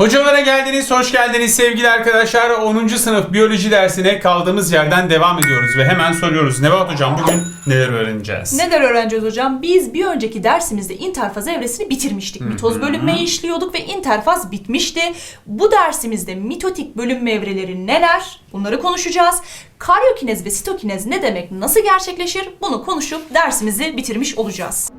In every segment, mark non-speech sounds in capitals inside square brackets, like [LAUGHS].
Hocalara geldiniz, hoş geldiniz sevgili arkadaşlar. 10. sınıf biyoloji dersine kaldığımız yerden devam ediyoruz ve hemen soruyoruz. Nevat hocam bugün neler öğreneceğiz? Neler öğreneceğiz hocam? Biz bir önceki dersimizde interfaz evresini bitirmiştik. Mitoz bölünmeyi işliyorduk ve interfaz bitmişti. Bu dersimizde mitotik bölünme evreleri neler? Bunları konuşacağız. Karyokinez ve sitokinez ne demek, nasıl gerçekleşir? Bunu konuşup dersimizi bitirmiş olacağız.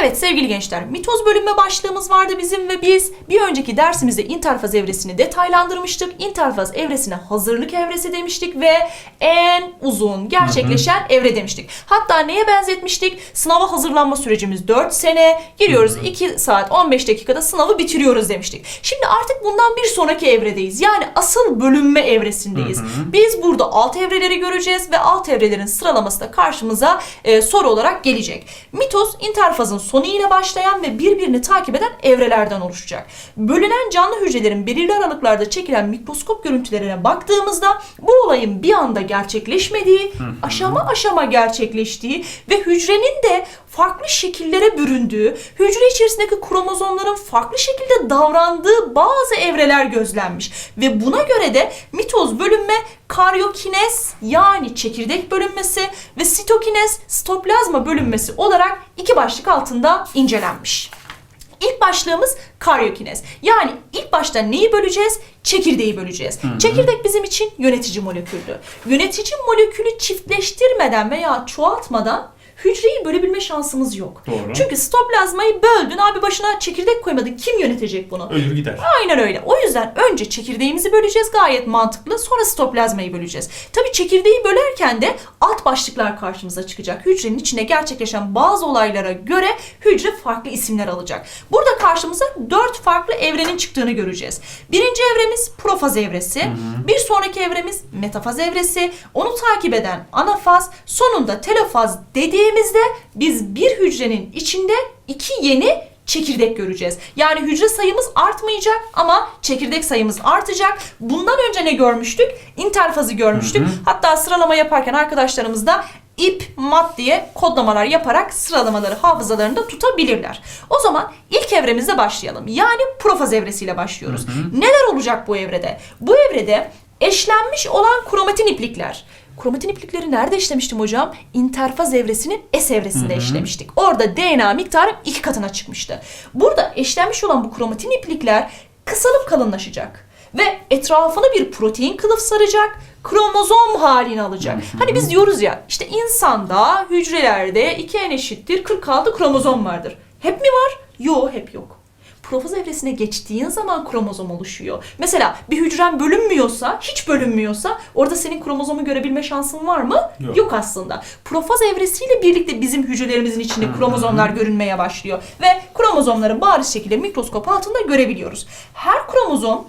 Evet sevgili gençler, mitoz bölünme başlığımız vardı bizim ve biz bir önceki dersimizde interfaz evresini detaylandırmıştık. Interfaz evresine hazırlık evresi demiştik ve en uzun gerçekleşen evre demiştik. Hatta neye benzetmiştik? Sınava hazırlanma sürecimiz 4 sene, giriyoruz 2 saat 15 dakikada sınavı bitiriyoruz demiştik. Şimdi artık bundan bir sonraki evredeyiz. Yani asıl bölünme evresindeyiz. Biz burada alt evreleri göreceğiz ve alt evrelerin sıralaması da karşımıza e, soru olarak gelecek. Mitoz interfazın sonu ile başlayan ve birbirini takip eden evrelerden oluşacak. Bölünen canlı hücrelerin belirli aralıklarda çekilen mikroskop görüntülerine baktığımızda bu olayın bir anda gerçekleşmediği, aşama aşama gerçekleştiği ve hücrenin de farklı şekillere büründüğü, hücre içerisindeki kromozomların farklı şekilde davrandığı bazı evreler gözlenmiş. Ve buna göre de mitoz bölünme karyokinez yani çekirdek bölünmesi ve sitokinez sitoplazma bölünmesi olarak iki başlık altında incelenmiş. İlk başlığımız karyokinez. Yani ilk başta neyi böleceğiz? Çekirdeği böleceğiz. Çekirdek bizim için yönetici moleküldü. Yönetici molekülü çiftleştirmeden veya çoğaltmadan hücreyi bölebilme şansımız yok. Doğru. Çünkü sitoplazmayı böldün abi başına çekirdek koymadın. Kim yönetecek bunu? Ölür gider. Aynen öyle. O yüzden önce çekirdeğimizi böleceğiz gayet mantıklı. Sonra sitoplazmayı böleceğiz. Tabii çekirdeği bölerken de alt başlıklar karşımıza çıkacak. Hücrenin içinde gerçekleşen bazı olaylara göre hücre farklı isimler alacak. Burada karşımıza dört farklı evrenin çıktığını göreceğiz. Birinci evremiz profaz evresi. Bir sonraki evremiz metafaz evresi. Onu takip eden anafaz. Sonunda telofaz dediğimizde biz bir hücrenin içinde iki yeni çekirdek göreceğiz. Yani hücre sayımız artmayacak ama çekirdek sayımız artacak. Bundan önce ne görmüştük? İnterfazı görmüştük. Hatta sıralama yaparken arkadaşlarımız da ip, mat diye kodlamalar yaparak sıralamaları hafızalarında tutabilirler. O zaman ilk evremizle başlayalım. Yani profaz evresiyle başlıyoruz. Neler olacak bu evrede? Bu evrede eşlenmiş olan kromatin iplikler. Kromatin iplikleri nerede işlemiştim hocam? İnterfaz evresinin S evresinde işlemiştik. Orada DNA miktarı iki katına çıkmıştı. Burada eşlenmiş olan bu kromatin iplikler kısalıp kalınlaşacak. Ve etrafını bir protein kılıf saracak, kromozom halini alacak. Hani biz diyoruz ya işte insanda hücrelerde 2n eşittir 46 kromozom vardır. Hep mi var? Yo hep yok profaz evresine geçtiğin zaman kromozom oluşuyor. Mesela bir hücren bölünmüyorsa, hiç bölünmüyorsa orada senin kromozomu görebilme şansın var mı? Yok. aslında. Profaz evresiyle birlikte bizim hücrelerimizin içinde kromozomlar görünmeye başlıyor ve kromozomları bariz şekilde mikroskop altında görebiliyoruz. Her kromozom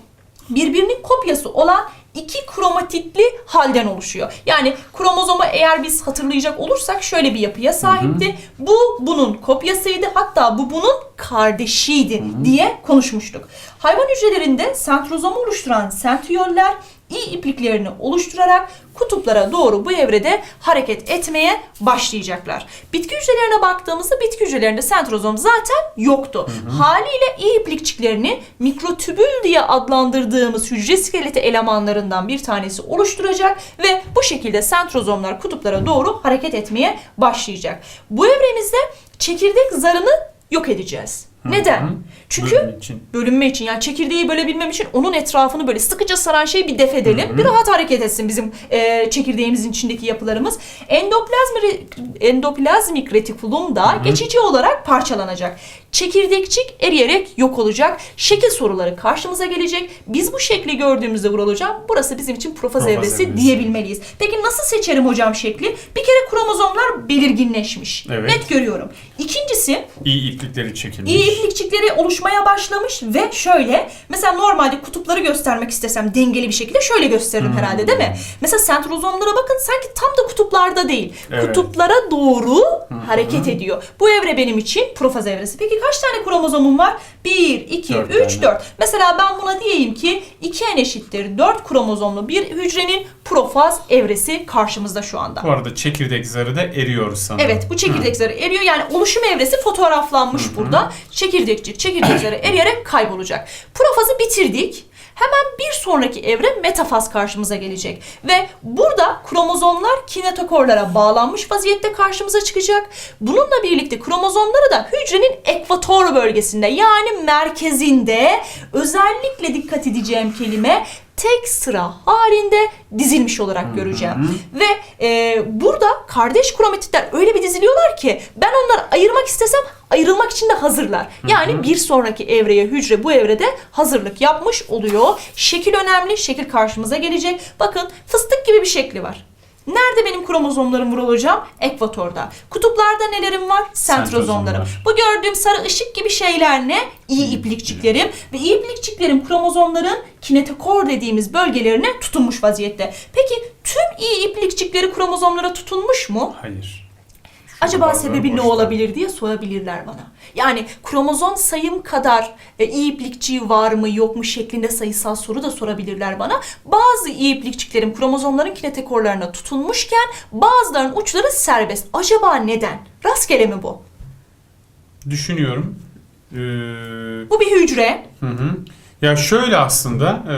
birbirinin kopyası olan iki kromatitli halden oluşuyor. Yani kromozomu eğer biz hatırlayacak olursak şöyle bir yapıya sahipti. Bu bunun kopyasıydı. Hatta bu bunun kardeşiydi diye konuşmuştuk. Hayvan hücrelerinde sentrozomu oluşturan sentriyoller iyi ipliklerini oluşturarak kutuplara doğru bu evrede hareket etmeye başlayacaklar. Bitki hücrelerine baktığımızda bitki hücrelerinde sentrozom zaten yoktu. Haliyle iyi iplikçiklerini mikrotübül diye adlandırdığımız hücre iskeleti elemanlarından bir tanesi oluşturacak ve bu şekilde sentrozomlar kutuplara doğru hareket etmeye başlayacak. Bu evremizde çekirdek zarını yok edeceğiz. Neden? Çünkü Bölüm için. bölünme için yani çekirdeği bölebilmem için onun etrafını böyle sıkıca saran şeyi bir def edelim. Bir rahat hareket etsin bizim e, çekirdeğimizin içindeki yapılarımız. Endoplazmi, endoplazmik retikulum da geçici olarak parçalanacak. Çekirdekçik eriyerek yok olacak. Şekil soruları karşımıza gelecek. Biz bu şekli gördüğümüzde Vural Hocam burası bizim için profaz, Profaz evresi, evresi. diyebilmeliyiz. Peki nasıl seçerim hocam şekli? Bir kere kromozomlar belirginleşmiş. Evet. Net görüyorum. İkincisi İyi iplikleri çekilmiş. İyi iplikçikleri oluşmaya başlamış ve şöyle mesela normalde kutupları göstermek istesem dengeli bir şekilde şöyle gösteririm herhalde değil mi? Mesela sentrozomlara bakın sanki tam da kutuplarda değil. Evet. Kutuplara doğru hareket ediyor. Bu evre benim için profaz evresi. Peki kaç tane kromozomum var? 1, 2, Dört 3, tane. 4. Mesela ben buna diyeyim ki 2N eşittir 4 kromozomlu bir hücrenin profaz evresi karşımızda şu anda. Bu arada çekirdek zarı da eriyor sanırım. Evet bu çekirdek zarı eriyor. Yani oluşum evresi fotoğraflanmış burada. Çekirdekçik çekirdek zarı eriyerek kaybolacak. Profazı bitirdik. Hemen bir sonraki evre metafaz karşımıza gelecek. Ve burada kromozomlar kinetokorlara bağlanmış vaziyette karşımıza çıkacak. Bununla birlikte kromozomları da hücrenin ekvator bölgesinde yani merkezinde özellikle dikkat edeceğim kelime tek sıra halinde dizilmiş olarak göreceğim. Ve e, burada kardeş kromatitler öyle bir diziliyorlar ki ben onları ayırmak istesem ayrılmak için de hazırlar. Yani bir sonraki evreye hücre bu evrede hazırlık yapmış oluyor. Şekil önemli. Şekil karşımıza gelecek. Bakın fıstık gibi bir şekli var. Nerede benim kromozomlarım hocam? Ekvatorda. Kutuplarda nelerim var? Sentrozomlarım. Sentrozomlar. Bu gördüğüm sarı ışık gibi şeyler ne? İyi iplikçiklerim. Ve iyi iplikçiklerim kromozomların kinetokor dediğimiz bölgelerine tutunmuş vaziyette. Peki tüm iyi iplikçikleri kromozomlara tutunmuş mu? Hayır. Acaba sebebi ne olabilir diye sorabilirler bana. Yani kromozom sayım kadar e, iyi iplikçiği var mı yok mu şeklinde sayısal soru da sorabilirler bana. Bazı iyi kromozomların kinetekorlarına tutunmuşken bazılarının uçları serbest. Acaba neden? Rastgele mi bu? Düşünüyorum. Ee, Bu bir hücre. Hı hı. Ya şöyle aslında e,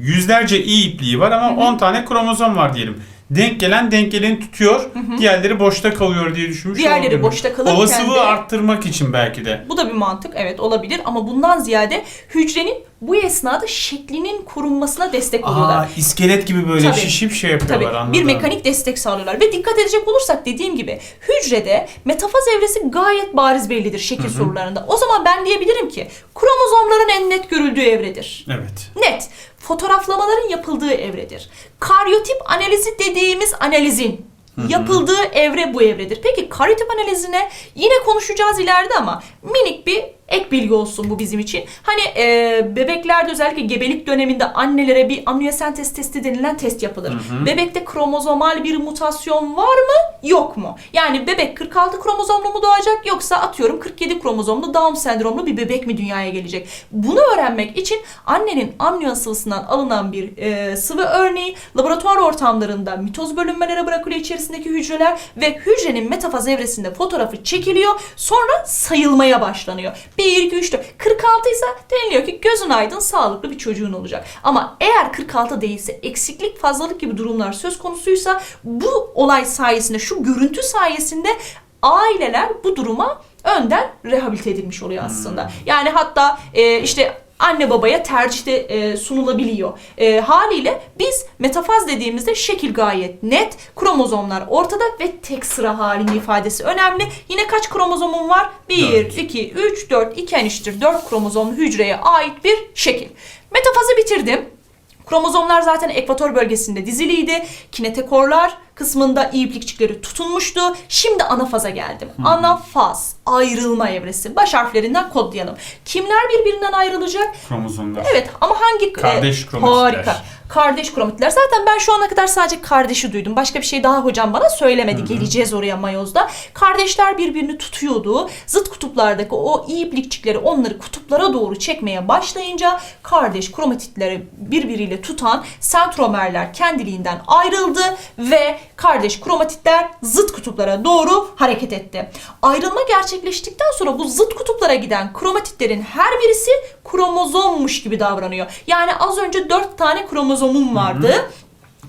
yüzlerce i ipliği var ama 10 tane kromozom var diyelim. Denk gelen denk geleni tutuyor. Diğerleri boşta kalıyor diye düşünmüş Diğerleri boşta kalırken Olasılığı de- arttırmak için belki de. Bu da bir mantık evet olabilir ama bundan ziyade hücrenin bu esnada şeklinin korunmasına destek oluyorlar. Aa, iskelet gibi böyle Tabii. şişip şey yapıyorlar Tabii anladım. bir mekanik destek sağlıyorlar ve dikkat edecek olursak dediğim gibi hücrede metafaz evresi gayet bariz bellidir şekil sorularında. O zaman ben diyebilirim ki kromozomların en net görüldüğü evredir. Evet. Net. Fotoğraflamaların yapıldığı evredir. Karyotip analizi dediğimiz analizin yapıldığı evre bu evredir. Peki karyotip analizine yine konuşacağız ileride ama minik bir ek bilgi olsun bu bizim için. Hani e, bebeklerde özellikle gebelik döneminde annelere bir amniyosentez testi denilen test yapılır. Bebekte kromozomal bir mutasyon var mı yok mu? Yani bebek 46 kromozomlu mu doğacak yoksa atıyorum 47 kromozomlu Down sendromlu bir bebek mi dünyaya gelecek? Bunu öğrenmek için annenin amniyon sıvısından alınan bir e, sıvı örneği laboratuvar ortamlarında mitoz bölünmelere bırakılıyor içerisindeki hücreler ve hücrenin metafaz evresinde fotoğrafı çekiliyor sonra sayılmaya başlanıyor. 1, 2, 3, 4. 46 ise deniliyor ki gözün aydın sağlıklı bir çocuğun olacak. Ama eğer 46 değilse eksiklik fazlalık gibi durumlar söz konusuysa bu olay sayesinde şu görüntü sayesinde aileler bu duruma önden rehabilite edilmiş oluyor aslında. Yani hatta e, işte anne babaya tercihte e, sunulabiliyor. E, haliyle biz metafaz dediğimizde şekil gayet net, kromozomlar ortada ve tek sıra halinde ifadesi önemli. Yine kaç kromozomum var? 1, Dört. 2, 3, 4, 2 eşittir 4 kromozomlu hücreye ait bir şekil. Metafazı bitirdim. Kromozomlar zaten ekvator bölgesinde diziliydi. Kinetekorlar kısmında iyi iplikçikleri tutunmuştu. Şimdi anafaza geldim. Anafaz, ayrılma evresi. Baş harflerinden kodlayalım. Kimler birbirinden ayrılacak? Kromozomlar. Evet ama hangi... Kardeş e, kromatitler. Harika. Kardeş kromatitler. Zaten ben şu ana kadar sadece kardeşi duydum. Başka bir şey daha hocam bana söylemedi. Geleceğiz oraya mayozda. Kardeşler birbirini tutuyordu. Zıt kutuplardaki o iyi iplikçikleri onları kutuplara doğru çekmeye başlayınca kardeş kromatitleri birbiriyle tutan sentromerler kendiliğinden ayrıldı ve kardeş kromatitler zıt kutuplara doğru hareket etti. Ayrılma gerçekleştikten sonra bu zıt kutuplara giden kromatitlerin her birisi kromozommuş gibi davranıyor. Yani az önce 4 tane kromozomum vardı.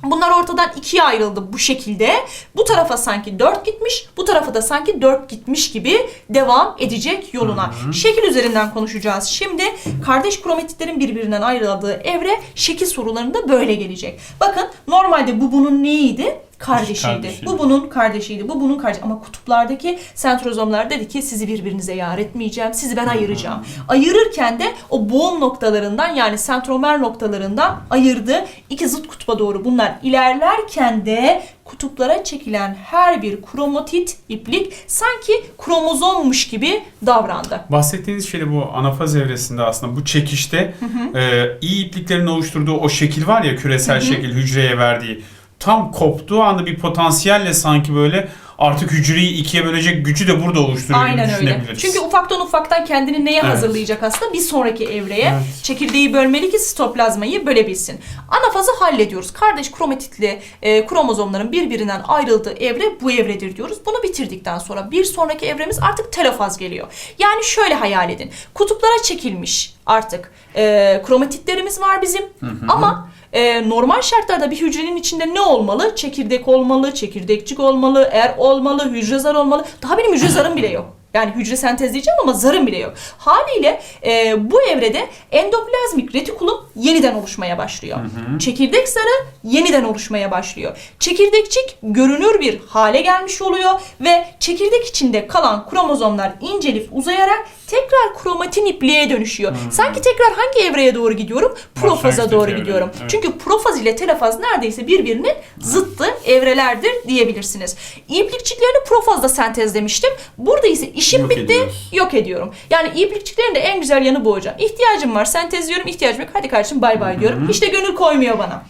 Bunlar ortadan ikiye ayrıldı bu şekilde. Bu tarafa sanki 4 gitmiş, bu tarafa da sanki 4 gitmiş gibi devam edecek yoluna. Şekil üzerinden konuşacağız. Şimdi kardeş kromatitlerin birbirinden ayrıldığı evre şekil sorularında böyle gelecek. Bakın normalde bu bunun neydi? Kardeşiydi. Kardeşiydi. Bu bunun kardeşiydi. Bu bunun kardeşi. Ama kutuplardaki sentrozomlar dedi ki sizi birbirinize yar etmeyeceğim. Sizi ben ayıracağım. Ayırırken de o boğum noktalarından yani sentromer noktalarından ayırdı. İki zıt kutba doğru bunlar ilerlerken de kutuplara çekilen her bir kromatit iplik sanki kromozommuş gibi davrandı. Bahsettiğiniz şey de bu anafaz evresinde aslında bu çekişte e, iyi ipliklerin oluşturduğu o şekil var ya küresel şekil hücreye verdiği tam koptuğu anda bir potansiyelle sanki böyle artık hücreyi ikiye bölecek gücü de burada oluşturuyor gibi Aynen öyle. düşünebiliriz. Çünkü ufaktan ufaktan kendini neye Evet. hazırlayacak aslında bir sonraki evreye. Evet. Çekirdeği bölmeli ki sitoplazmayı bölebilsin. Anafazı hallediyoruz. Kardeş kromatitli e, kromozomların birbirinden ayrıldığı evre bu evredir diyoruz. Bunu bitirdikten sonra bir sonraki evremiz artık telofaz geliyor. Yani şöyle hayal edin. Kutuplara çekilmiş artık e, kromatitlerimiz var bizim ama e, normal şartlarda bir hücrenin içinde ne olmalı? Çekirdek olmalı, çekirdekçik olmalı, er olmalı, hücre zar olmalı. Daha benim hücre zarım bile yok. Yani hücre sentezleyeceğim ama zarım bile yok. Haliyle e, bu evrede endoplazmik retikulum yeniden oluşmaya başlıyor. Çekirdek zarı yeniden oluşmaya başlıyor. Çekirdekçik görünür bir hale gelmiş oluyor ve çekirdek içinde kalan kromozomlar incelip uzayarak tekrar kromatin ipliğe dönüşüyor. Sanki tekrar hangi evreye doğru gidiyorum? Profaza doğru evreye, gidiyorum. evet. Çünkü profaz ile telafaz neredeyse birbirinin zıttı evrelerdir diyebilirsiniz. İplikçiklerini profazda sentezlemiştim. Burada ise işim Yok bitti, ediyoruz. yok ediyorum. Yani iplikçiklerin de en güzel yanı bu hocam. İhtiyacım var, sentezliyorum, ihtiyacım yok. Hadi kardeşim bay bay diyorum. Hiç de gönül koymuyor bana.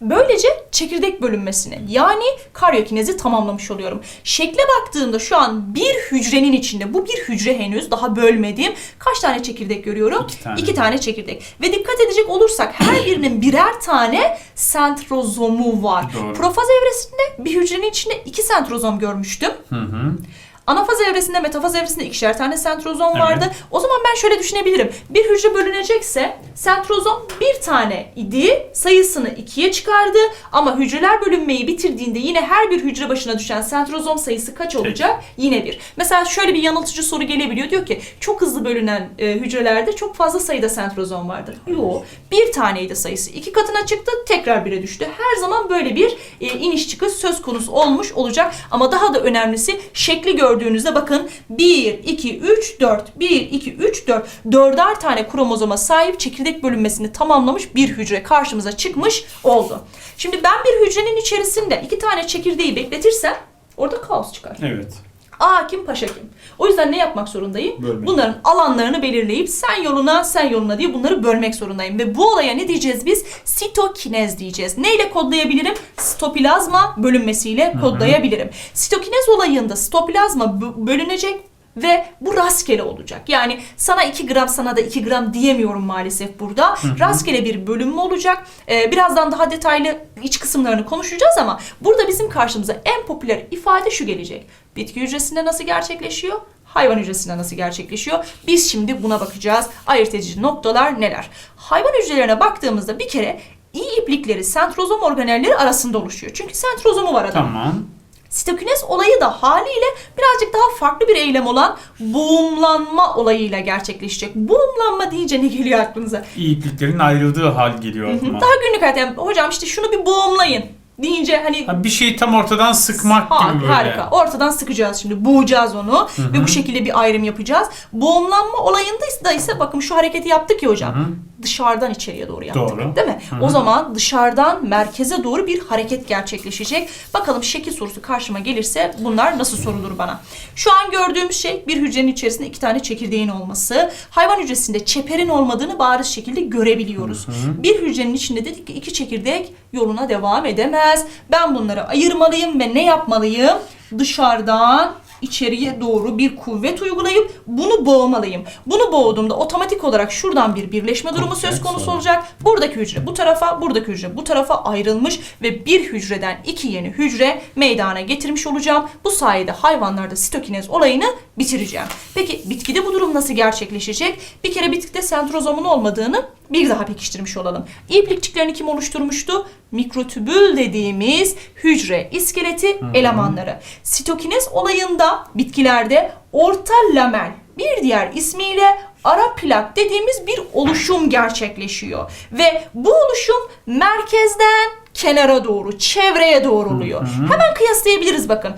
Böylece çekirdek bölünmesini yani karyokinezi tamamlamış oluyorum. Şekle baktığımda şu an bir hücrenin içinde bu bir hücre henüz daha bölmediğim kaç tane çekirdek görüyorum? İki tane. İki tane çekirdek. Ve dikkat edecek olursak her birinin birer tane sentrozomu var. Doğru. Profaz evresinde bir hücrenin içinde iki sentrozom görmüştüm. Hı hı. Anafaz evresinde, metafaz evresinde ikişer tane sentrozom Evet. vardı. O zaman ben şöyle düşünebilirim. Bir hücre bölünecekse sentrozom bir tane idi, sayısını ikiye çıkardı. Ama hücreler bölünmeyi bitirdiğinde yine her bir hücre başına düşen sentrozom sayısı kaç olacak? Yine bir. Mesela şöyle bir yanıltıcı soru gelebiliyor. Diyor ki çok hızlı bölünen e, hücrelerde çok fazla sayıda sentrozom vardır. Yok. Bir taneydi sayısı. iki katına çıktı, tekrar bire düştü. Her zaman böyle bir e, iniş çıkış söz konusu olmuş olacak. Ama daha da önemlisi şekli gördüğünüzde bakın 1, 2, 3, 4, 1, 2, 3, 4. Dörder tane kromozoma sahip çekirdek bölünmesini tamamlamış bir hücre karşımıza çıkmış oldu. Şimdi ben bir hücrenin içerisinde iki tane çekirdeği bekletirsem orada kaos çıkar. Evet. A kim paşa kim. O yüzden ne yapmak zorundayım? Bölmek. Bunların alanlarını belirleyip sen yoluna sen yoluna diye bunları bölmek zorundayım. Ve bu olaya ne diyeceğiz biz? Sitokinez diyeceğiz. Neyle kodlayabilirim? Sitoplazma bölünmesiyle kodlayabilirim. Sitokinez olayında sitoplazma bö- bölünecek ve bu rastgele olacak. Yani sana 2 gram sana da 2 gram diyemiyorum maalesef burada. Rastgele bir bölünme olacak. Ee, birazdan daha detaylı iç kısımlarını konuşacağız ama burada bizim karşımıza en popüler ifade şu gelecek. Bitki hücresinde nasıl gerçekleşiyor? Hayvan hücresinde nasıl gerçekleşiyor? Biz şimdi buna bakacağız. Ayırt edici noktalar neler? Hayvan hücrelerine baktığımızda bir kere iyi iplikleri sentrozom organelleri arasında oluşuyor. Çünkü sentrozomu var adamın. Tamam. Sitokinez olayı da haliyle birazcık daha farklı bir eylem olan boğumlanma olayıyla gerçekleşecek. Boğumlanma deyince ne geliyor aklınıza? İyi ipliklerin ayrıldığı hal geliyor aklıma. Daha günlük hayatta yani, hocam işte şunu bir boğumlayın deyince hani Ha, bir şeyi tam ortadan sıkmak Ha, gibi böyle. harika. Ortadan sıkacağız şimdi. Boğacağız onu ve bu şekilde bir ayrım yapacağız. Boğumlanma olayında da ise bakın şu hareketi yaptık ya hocam. Dışarıdan içeriye doğru yaptık. Doğru. Değil mi? O zaman dışarıdan merkeze doğru bir hareket gerçekleşecek. Bakalım şekil sorusu karşıma gelirse bunlar nasıl sorulur bana? Şu an gördüğüm şey bir hücrenin içerisinde iki tane çekirdeğin olması. Hayvan hücresinde çeperin olmadığını bariz şekilde görebiliyoruz. Bir hücrenin içinde dedik ki iki çekirdek yoluna devam edemez. Ben bunları ayırmalıyım ve ne yapmalıyım? Dışarıdan içeriye doğru bir kuvvet uygulayıp bunu boğmalıyım. Bunu boğduğumda otomatik olarak şuradan bir birleşme durumu söz konusu olacak. Buradaki hücre bu tarafa, buradaki hücre bu tarafa ayrılmış ve bir hücreden iki yeni hücre meydana getirmiş olacağım. Bu sayede hayvanlarda sitokinez olayını bitireceğim. Peki bitkide bu durum nasıl gerçekleşecek? Bir kere bitkide sentrozomun olmadığını bir daha pekiştirmiş olalım. İplikçiklerini kim oluşturmuştu? Mikrotübül dediğimiz hücre iskeleti elemanları. Sitokinez olayında bitkilerde orta lamel bir diğer ismiyle ara plak dediğimiz bir oluşum gerçekleşiyor. Ve bu oluşum merkezden kenara doğru, çevreye doğru oluyor. Hemen kıyaslayabiliriz bakın.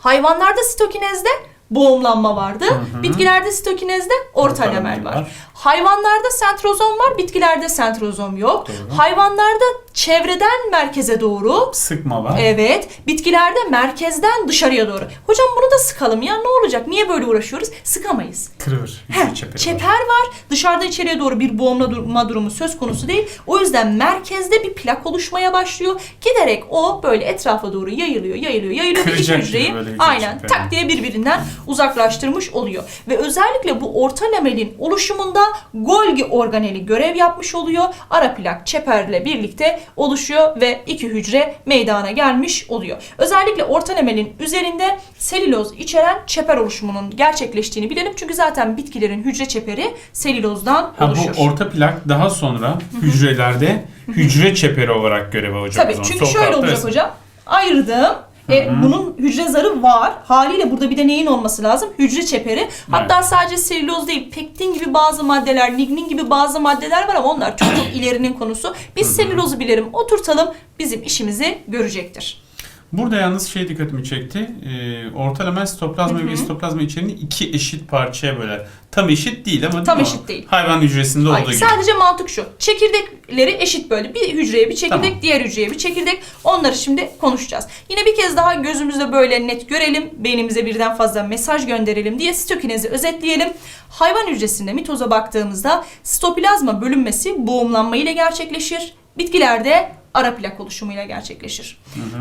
Hayvanlarda sitokinezde boğumlanma vardı. Bitkilerde sitokinezde orta lamel var. var. Hayvanlarda sentrozom var, bitkilerde sentrozom yok. Doğru. Hayvanlarda çevreden merkeze doğru, Sıkma var. Evet, bitkilerde merkezden dışarıya doğru. Hocam bunu da sıkalım ya ne olacak? Niye böyle uğraşıyoruz? Sıkamayız. Kırılır. Heh, Hücre çeperi var. çeper var. Dışarıda içeriye doğru bir boğulma durumu söz konusu değil. O yüzden merkezde bir plak oluşmaya başlıyor. Giderek o böyle etrafa doğru yayılıyor, yayılıyor, yayılıyor. Kıracak hücreyi aynen tak diye birbirinden uzaklaştırmış oluyor. Ve özellikle bu orta lamelin oluşumunda Golgi organeli görev yapmış oluyor. Ara plak çeperle birlikte oluşuyor ve iki hücre meydana gelmiş oluyor. Özellikle orta lamelin üzerinde selüloz içeren çeper oluşumunun gerçekleştiğini bilelim. Çünkü zaten bitkilerin hücre çeperi selülozdan Ha, oluşur. bu orta plak daha sonra hücrelerde hücre çeperi olarak görev alacak. Tabii çünkü şöyle olacak hocam. Ayırdım. E, bunun hücre zarı var. Haliyle burada bir de neyin olması lazım? Hücre çeperi. Hatta sadece selüloz değil, pektin gibi bazı maddeler, lignin gibi bazı maddeler var ama onlar çok çok ilerinin konusu. Biz selülozu bilelim, oturtalım, bizim işimizi görecektir. Burada yalnız şey dikkatimi çekti. Ee, orta lamel sitoplazma ve sitoplazma içeriğini iki eşit parçaya böler. Tam eşit değil ama değil Tam mi eşit değil. Hayvan hücresinde Hayır, olduğu gibi. sadece mantık şu. Çekirdekleri eşit böyle. Bir hücreye bir çekirdek, Tamam. diğer hücreye bir çekirdek. Onları şimdi konuşacağız. Yine bir kez daha gözümüzde böyle net görelim. Beynimize birden fazla mesaj gönderelim diye sitokinezi özetleyelim. Hayvan hücresinde mitoza baktığımızda sitoplazma bölünmesi boğumlanma ile gerçekleşir. Bitkilerde ara plak oluşumuyla gerçekleşir.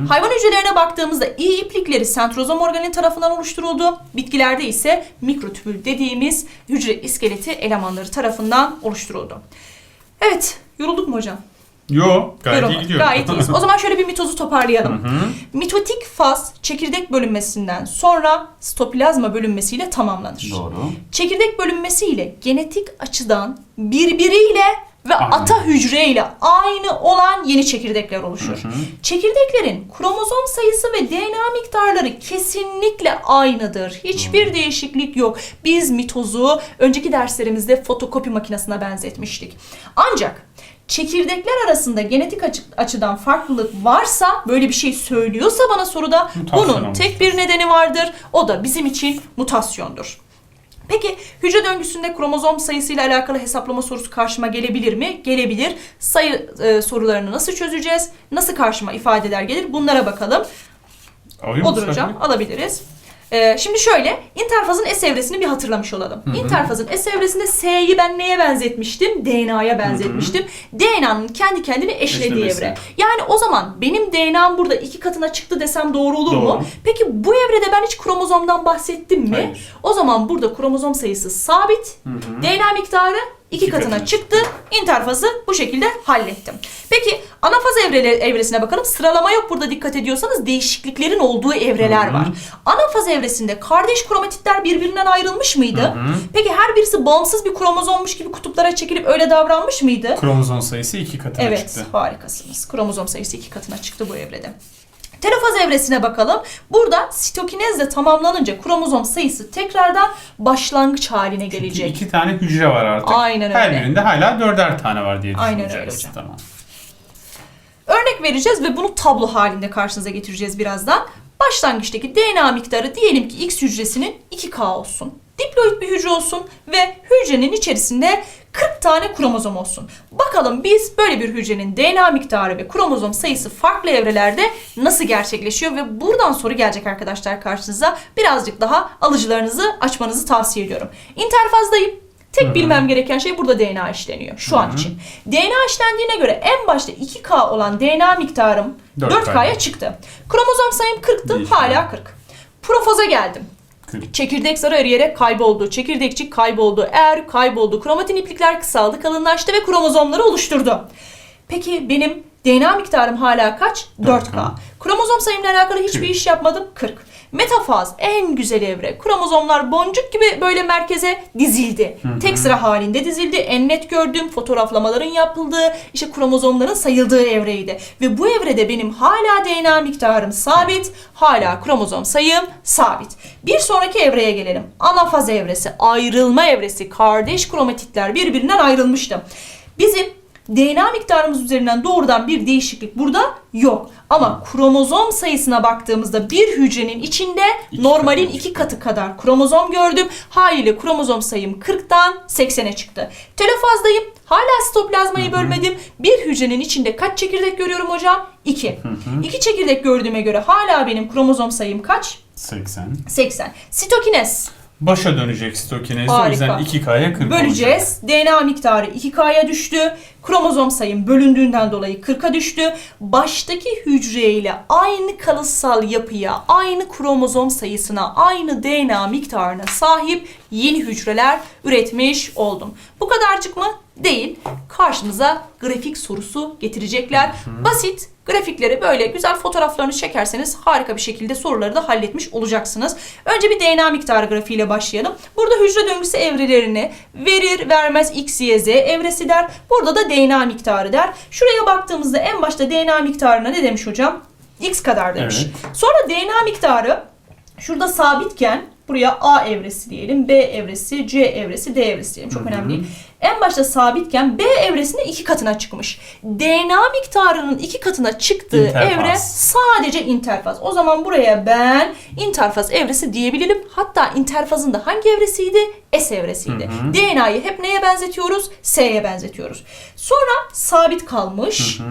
Hayvan hücrelerine baktığımızda iyi iplikleri sentrozom organeli tarafından oluşturuldu. Bitkilerde ise mikrotübül dediğimiz hücre iskeleti elemanları tarafından oluşturuldu. Evet, yorulduk mu hocam? Yo gayet iyi Yorulduk. gidiyor. Gayet iyiyiz. O zaman şöyle bir mitozu toparlayalım. Hı hı. Mitotik faz çekirdek bölünmesinden sonra sitoplazma bölünmesiyle tamamlanır. Doğru. Çekirdek bölünmesiyle genetik açıdan birbiriyle ve Aynı. ata hücreyle aynı olan yeni çekirdekler oluşur. Hı hı. Çekirdeklerin kromozom sayısı ve DNA miktarları kesinlikle aynıdır. Hiçbir değişiklik yok. Biz mitozu önceki derslerimizde fotokopi makinesine benzetmiştik. Ancak çekirdekler arasında genetik açı- açıdan farklılık varsa, böyle bir şey söylüyorsa bana soruda Mutasyon bunun tek bir nedeni vardır. O da bizim için mutasyondur. Peki hücre döngüsünde kromozom sayısıyla alakalı hesaplama sorusu karşıma gelebilir mi? Gelebilir. Sayı e, sorularını nasıl çözeceğiz? Nasıl karşıma ifadeler gelir? Bunlara bakalım. Odur Serkan? hocam alabiliriz. Ee, şimdi şöyle interfazın S evresini bir hatırlamış olalım. Interfazın S evresinde S'yi ben neye benzetmiştim? DNA'ya benzetmiştim. DNA'nın kendi kendini eşlediği Eşlemesi. evre. Yani o zaman benim DNA'm burada iki katına çıktı desem doğru olur mu? Doğru. Peki bu evrede ben hiç kromozomdan bahsettim mi? Hayır. O zaman burada kromozom sayısı sabit. DNA miktarı iki, İki katına katına çıktı. İnterfazı bu şekilde hallettim. Peki anafaz evreleri, evresine bakalım. Sıralama yok burada dikkat ediyorsanız değişikliklerin olduğu evreler Hı hı. var. Anafaz evresinde kardeş kromatitler birbirinden ayrılmış mıydı? Hı hı. Peki her birisi bağımsız bir kromozommuş gibi kutuplara çekilip öyle davranmış mıydı? Kromozom sayısı iki katına Evet, çıktı. harikasınız. Kromozom sayısı iki katına çıktı bu evrede. Telofaz evresine bakalım. Burada sitokinezle tamamlanınca kromozom sayısı tekrardan başlangıç haline Çünkü gelecek. iki tane hücre var artık. Aynen Her öyle. birinde hala dörder tane var diye Aynen düşüneceğiz. öyle hocam. Tamam. Örnek vereceğiz ve bunu tablo halinde karşınıza getireceğiz birazdan. Başlangıçtaki DNA miktarı diyelim ki X hücresinin 2K olsun. Diploid bir hücre olsun ve hücrenin içerisinde 40 tane kromozom olsun. Bakalım biz böyle bir hücrenin DNA miktarı ve kromozom sayısı farklı evrelerde nasıl gerçekleşiyor ve buradan soru gelecek arkadaşlar karşınıza. Birazcık daha alıcılarınızı açmanızı tavsiye ediyorum. İnterfazdayım. Tek bilmem gereken şey burada DNA işleniyor şu an için. DNA işlendiğine göre en başta 2K olan DNA miktarım 4K 4K'ya çıktı. Kromozom sayım 40'tı Değişmedi. hala 40. Profoza geldim. Çekirdek zarı eriyerek kayboldu. Çekirdekçik kayboldu. Er kayboldu. Kromatin iplikler kısaldı, kalınlaştı ve kromozomları oluşturdu. Peki benim DNA miktarım hala kaç? 4K. 4K. Kromozom sayımla alakalı hiçbir 40. iş yapmadım. 40. Metafaz en güzel evre. Kromozomlar boncuk gibi böyle merkeze dizildi. Tek sıra halinde dizildi. En net gördüğüm fotoğraflamaların yapıldığı, işte kromozomların sayıldığı evreydi. Ve bu evrede benim hala DNA miktarım sabit, hala kromozom sayım sabit. Bir sonraki evreye gelelim. Anafaz evresi, ayrılma evresi. Kardeş kromatitler birbirinden ayrılmıştı. Bizim DNA miktarımız üzerinden doğrudan bir değişiklik burada yok. Ama kromozom sayısına baktığımızda bir hücrenin içinde İki normalin katı iki katı kadar kromozom gördüm. Haliyle kromozom sayım 40'tan 80'e çıktı. Telofazdayım. Hala sitoplazmayı bölmedim. Bir hücrenin içinde kaç çekirdek görüyorum hocam? 2. 2 çekirdek gördüğüme göre hala benim kromozom sayım kaç? 80. 80. Sitokines. Başa dönecek stokinez. O Harika. yüzden 2K'ya 40 olacak. Böleceğiz. DNA miktarı 2K'ya düştü. Kromozom sayım bölündüğünden dolayı 40'a düştü. Baştaki hücreyle aynı kalıtsal yapıya, aynı kromozom sayısına, aynı DNA miktarına sahip yeni hücreler üretmiş oldum. Bu kadarcık mı? Değil. Karşımıza grafik sorusu getirecekler. Basit grafikleri böyle güzel fotoğraflarını çekerseniz harika bir şekilde soruları da halletmiş olacaksınız. Önce bir DNA miktarı grafiğiyle başlayalım. Burada hücre döngüsü evrelerini verir vermez x, y, z evresi der. Burada da DNA miktarı der. Şuraya baktığımızda en başta DNA miktarına ne demiş hocam? x kadar demiş. Evet. Sonra DNA miktarı şurada sabitken buraya A evresi diyelim, B evresi, C evresi, D evresi diyelim. Çok Hı hı. önemli değil. En başta sabitken B evresinin iki katına çıkmış. DNA miktarının iki katına çıktığı İnterfaz. evre sadece interfaz. O zaman buraya ben interfaz evresi diyebilirim. Hatta interfazın da hangi evresiydi? S evresiydi. DNA'yı hep neye benzetiyoruz? S'ye benzetiyoruz. Sonra sabit kalmış. Hı.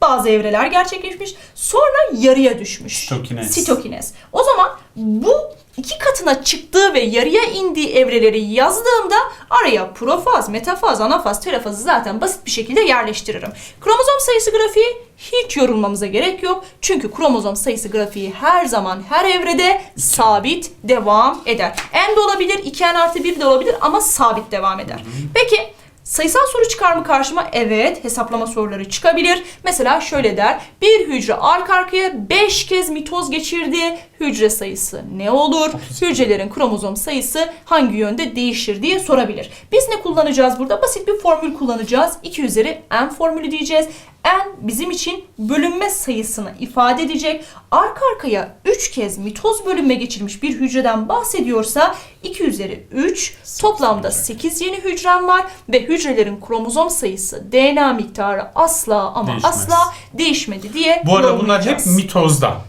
Bazı evreler gerçekleşmiş. Sonra yarıya düşmüş. Sitokinez. Sitokinez. O zaman bu iki katına çıktığı ve yarıya indiği evreleri yazdığımda araya profaz, metafaz, anafaz, telafazı zaten basit bir şekilde yerleştiririm. Kromozom sayısı grafiği hiç yorulmamıza gerek yok. Çünkü kromozom sayısı grafiği her zaman her evrede sabit devam eder. N de olabilir, 2N artı 1 de olabilir ama sabit devam eder. Peki Sayısal soru çıkar mı karşıma? Evet, hesaplama soruları çıkabilir. Mesela şöyle der. Bir hücre arka arkaya 5 kez mitoz geçirdi. Hücre sayısı ne olur? Hücrelerin kromozom sayısı hangi yönde değişir diye sorabilir. Biz ne kullanacağız burada? Basit bir formül kullanacağız. 2 üzeri n formülü diyeceğiz. N bizim için bölünme sayısını ifade edecek. Arka arkaya 3 kez mitoz bölünme geçirmiş bir hücreden bahsediyorsa 2 üzeri 3 toplamda 8 yeni hücrem var ve hücrelerin kromozom sayısı DNA miktarı asla ama Değişmez. asla değişmedi diye Bu arada bunlar hep mitozda. Değil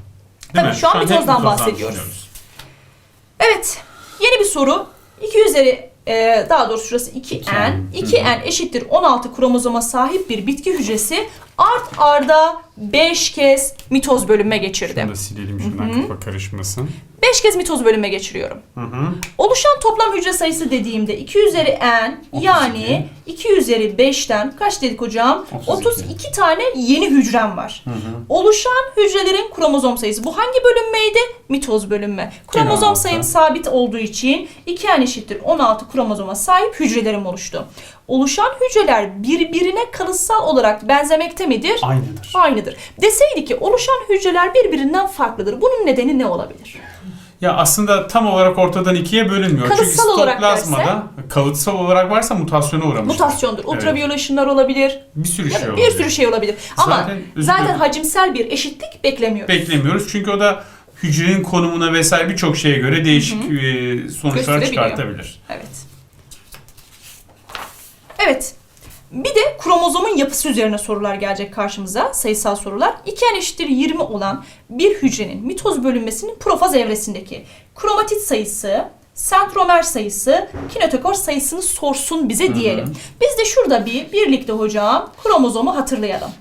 Tabii, mi? şu an hep mitozdan bahsediyoruz. düşünüyoruz. Evet. Yeni bir soru. 2 üzeri e, daha doğrusu şurası 2n. 2n. 2n eşittir 16 kromozoma sahip bir bitki hücresi art arda 5 kez mitoz bölünme geçirdi. Şunu da silelim şuradan kafa karışmasın. 5 kez mitoz bölünme geçiriyorum. Hı hı. Oluşan toplam hücre sayısı dediğimde 2 üzeri n 32. yani 2 üzeri 5'ten kaç dedik hocam? 32. 32 tane yeni hücrem var. Hı hı. Oluşan hücrelerin kromozom sayısı. Bu hangi bölünmeydi? Mitoz bölünme. Kromozom 16. sayım sabit olduğu için 2n eşittir 16 kromozoma sahip hücrelerim oluştu. Oluşan hücreler birbirine kalıtsal olarak benzemekte midir? Aynıdır. Aynıdır. Deseydi ki oluşan hücreler birbirinden farklıdır. Bunun nedeni ne olabilir? Ya aslında tam olarak ortadan ikiye bölünmüyor. Kalıtsal Çünkü olarak stoplazmada kalıtsal olarak varsa mutasyona uğramış. Mutasyondur. Evet. Ultraviyole ışınlar olabilir. Bir sürü şey olabilir. bir sürü şey olabilir. Ama Zaten- zaten hacimsel bir eşitlik beklemiyoruz. Beklemiyoruz çünkü o da hücrenin konumuna vesaire birçok şeye göre değişik e, sonuçlar çıkartabilir. Evet. Evet. Bir de kromozomun yapısı üzerine sorular gelecek karşımıza. Sayısal sorular. 2n eşittir 20 olan bir hücrenin mitoz bölünmesinin profaz evresindeki kromatit sayısı, sentromer sayısı, kinetokor sayısını sorsun bize diyelim. Biz de şurada bir birlikte hocam kromozomu hatırlayalım.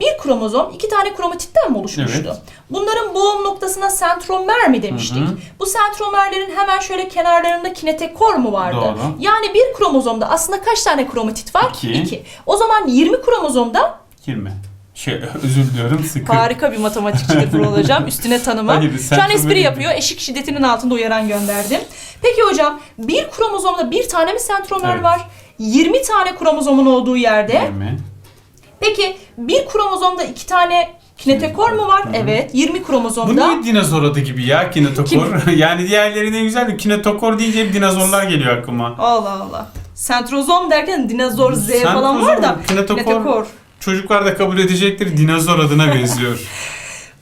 Bir kromozom iki tane kromatitten mi oluşmuştu? Evet. Bunların boğum noktasına sentromer mi demiştik? Hı hı. Bu sentromerlerin hemen şöyle kenarlarında kinetekor mu vardı? Doğru. Yani bir kromozomda aslında kaç tane kromatit var? İki. O zaman 20 kromozomda 20. Şey [LAUGHS] özür diliyorum sıkı. harika bir matematikçidir Vural [LAUGHS] Hocam. Üstüne tanıma. Hayır, Şu an espri yapıyor. Eşik şiddetinin altında uyaran gönderdim. Peki hocam bir kromozomda bir tane mi sentromer Evet. var? 20 tane kromozomun olduğu yerde 20. Peki bir kromozomda iki tane kinetekor mu var? Hı hı. Evet. 20 Bu kromozomda. niye dinozor adı gibi ya kinetokor? [LAUGHS] yani diğerleri ne güzel de kinetokor deyince hep dinozorlar geliyor aklıma. Allah Allah. Sentrozom derken dinozor Z falan var da. Sentrozom, kinetokor. Kinetekor. Çocuklar da kabul edecektir dinozor adına benziyor. [LAUGHS]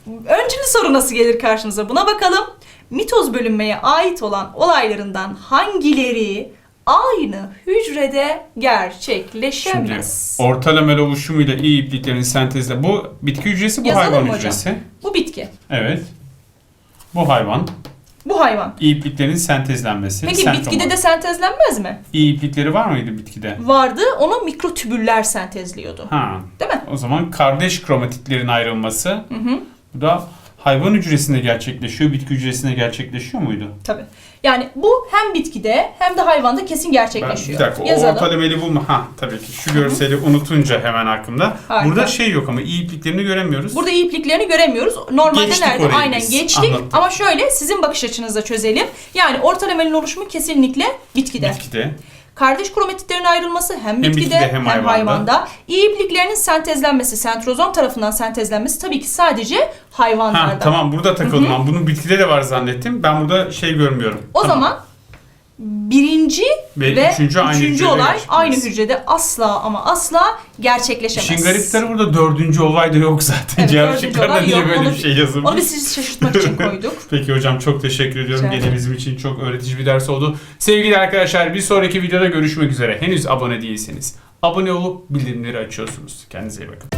Öncülü soru nasıl gelir karşınıza? Buna bakalım. Mitoz bölünmeye ait olan olaylarından hangileri aynı hücrede Şimdi gerçekleşemez. ortalama oluşumuyla iyi ipliklerin sentezle bu bitki hücresi bu Yazalım hayvan hocam? hücresi. Bu bitki. Evet. Bu hayvan. Bu hayvan. İyi ipliklerin sentezlenmesi. Peki sentomor. bitkide de sentezlenmez mi? iyi iplikleri var mıydı bitkide? Vardı. Onu mikrotübüller sentezliyordu. Ha. Değil mi? O zaman kardeş kromatitlerin ayrılması. Hı hı. Bu da hayvan hücresinde gerçekleşiyor, bitki hücresinde gerçekleşiyor muydu? Tabii. Yani bu hem bitkide hem de hayvanda kesin Ben, gerçekleşiyor. bir dakika o Yazalım. ortalemeli bulma. Ha tabii ki şu görseli unutunca hemen aklımda. Harika. Burada şey yok ama iyi ipliklerini göremiyoruz. Burada iyi ipliklerini göremiyoruz. Normalde Geçtik nerede? Aynen biz. geçtik. Anladım. Ama şöyle sizin bakış açınızda çözelim. Yani ortalamanın oluşumu kesinlikle bitkide. Bitkide. Kardeş kromatitlerin ayrılması hem bitkide, bitkide hem hem, hayvanda. hayvanda. İyi ipliklerinin sentezlenmesi, sentrozom tarafından sentezlenmesi tabii ki sadece Ha hayvanlarda. tamam burada takıldım. Ben Bunun bitkide de var zannettim. Ben burada şey görmüyorum. O Tamam. zaman birinci Ve ve, üçüncü aynı üçüncü olay gerçekleşmez. aynı hücrede asla ama asla gerçekleşemez. İşin garip tarafı burada dördüncü olay da yok zaten. Evet, Cevap şıklarında niye yok. böyle Onu- bir şey yazılmış? Onu biz sizi şaşırtmak için koyduk. [LAUGHS] Peki hocam çok teşekkür ediyorum. Gene bizim için çok öğretici bir ders oldu. Sevgili arkadaşlar bir sonraki videoda görüşmek üzere. Henüz abone değilseniz abone olup bildirimleri açıyorsunuz. Kendinize iyi bakın.